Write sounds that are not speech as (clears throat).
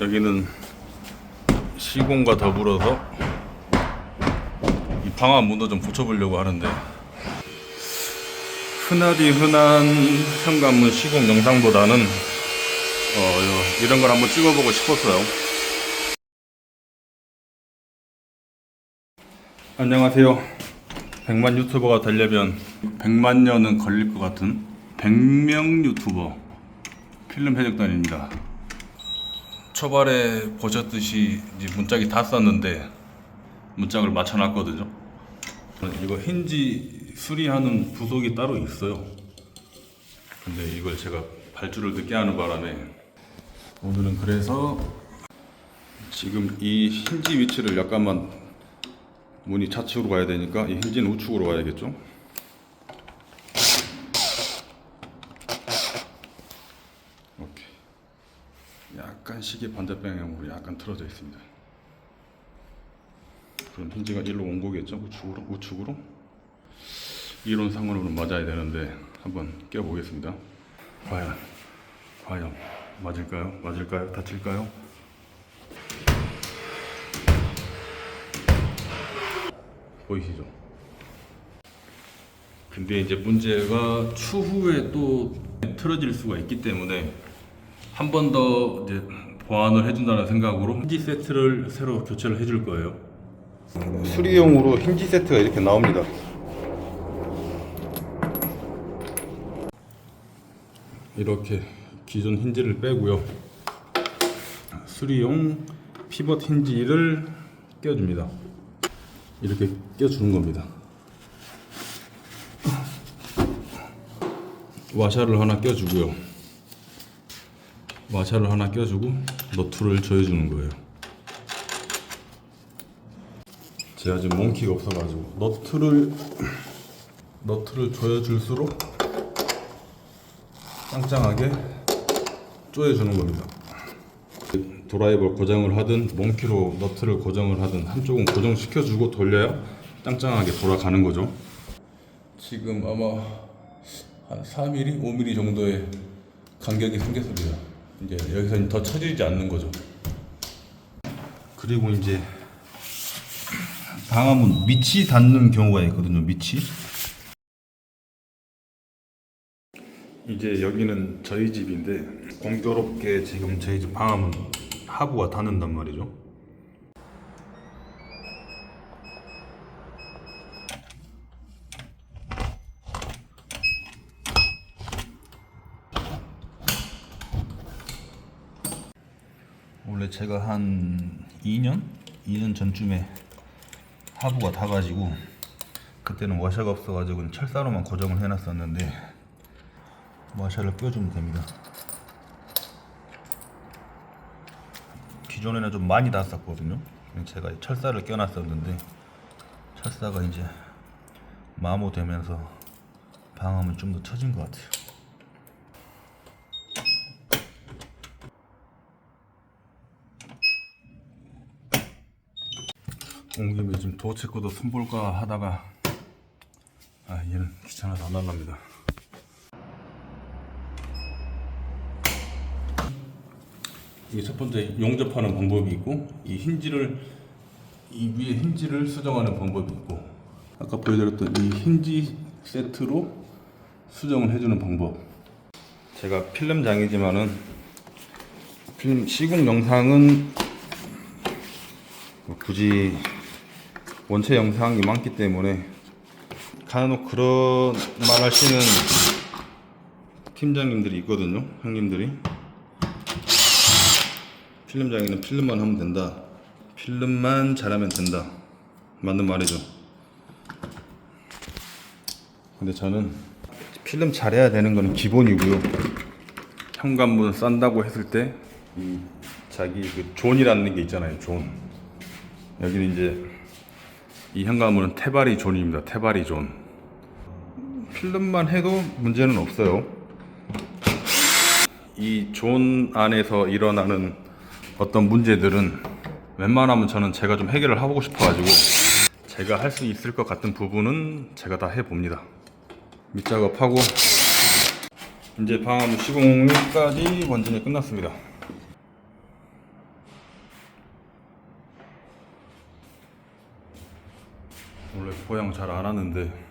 여기는 시공과 더불어서 이 방화 문도 좀 붙여보려고 하는데 흔하디 흔한 현관문 시공 영상보다는 어, 요- 이런 걸 한번 찍어보고 싶었어요. 안녕하세요. 100만 유튜버가 되려면 100만 년은 걸릴 것 같은 100명 유튜버 필름 해적단입니다. 초반에 보셨듯이 이제 문짝이 다 썼는데 문짝을 맞춰놨거든요. 이거 힌지 수리하는 부속이 따로 있어요. 근데 이걸 제가 발주를 늦게 하는 바람에 오늘은 그래서 지금 이 힌지 위치를 약간만 문이 좌측으로 가야 되니까 이 힌지는 우측으로 가야겠죠. 오케이. 약간 시계 반대 방향으로 약간 틀어져 있습니다. 그럼 힌지가 일로 온 거겠죠? 우측으로? 우측으로? 이론상으로는 맞아야 되는데 한번 껴보겠습니다. 과연 과연 맞을까요? 맞을까요? 다칠까요? 보이시죠? 근데 이제 문제가 추후에 또 틀어질 수가 있기 때문에 한 번 더 이제 보완을 해준다는 생각으로 힌지 세트를 새로 교체를 해줄 거예요. 수리용으로 힌지 세트가 이렇게 나옵니다. 이렇게 기존 힌지를 빼고요. 수리용 피벗 힌지를 껴줍니다. 이렇게 껴주는 겁니다. 와샤를 하나 껴주고요. 와샤를 하나 껴주고 너트를 조여주는 거예요. 제가 지금 몽키가 없어가지고 너트를 (clears throat) 너트를 조여줄수록 짱짱하게 조여주는 겁니다. 드라이버 고정을 하든 몽키로 너트를 고정을 하든 한쪽은 고정시켜주고 돌려야 짱짱하게 돌아가는 거죠. 지금 아마 한 4mm, 5mm 정도의 간격이 생겼습니다. 이제 여기서 더 처지지 않는 거죠. 그리고 이제 방화문 밑이 닿는 경우가 있거든요. 밑이. 이제 여기는 저희 집인데 공교롭게 지금 저희 집 방화문 하부가 닿는단 말이죠. 원래 제가 한 2년? 2년 전쯤에 하부가 닿아가지고 그때는 와샤가 없어가지고 철사로만 고정을 해놨었는데 와샤를 껴주면 됩니다. 기존에는 좀 많이 닿았었거든요. 제가 철사를 껴놨었는데 철사가 이제 마모되면서 방음은 좀 더 처진 것 같아요. 온 김에 지금 도체코도 손볼까 하다가 아 얘는 귀찮아서 안 할랍니다. 이게 첫 번째 용접하는 방법이 있고 이 힌지를 이 위에 힌지를 수정하는 방법이 있고 아까 보여드렸던 이 힌지 세트로 수정을 해주는 방법 제가 필름장이지만은 필름 시공 영상은 뭐 굳이 원체 영상이 많기 때문에 간혹 그런 말 하시는 팀장님들이 있거든요 형님들이 필름장에는 필름만 하면 된다. 필름만 잘하면 된다. 맞는 말이죠. 근데 저는 필름 잘해야 되는 거는 기본이고요. 현관문 싼다고 했을 때이 자기 그 존이라는 게 있잖아요. 존. 여기는 이제 이 현관문은 태바리 존입니다. 태바리 존. 필름만 해도 문제는 없어요. 이 존 안에서 일어나는 어떤 문제들은 웬만하면 저는 제가 좀 해결을 하고 싶어가지고 제가 할 수 있을 것 같은 부분은 제가 다 해봅니다. 밑작업하고 이제 방화문 시공까지 완전히 끝났습니다. 원래 고양 잘 안 하는데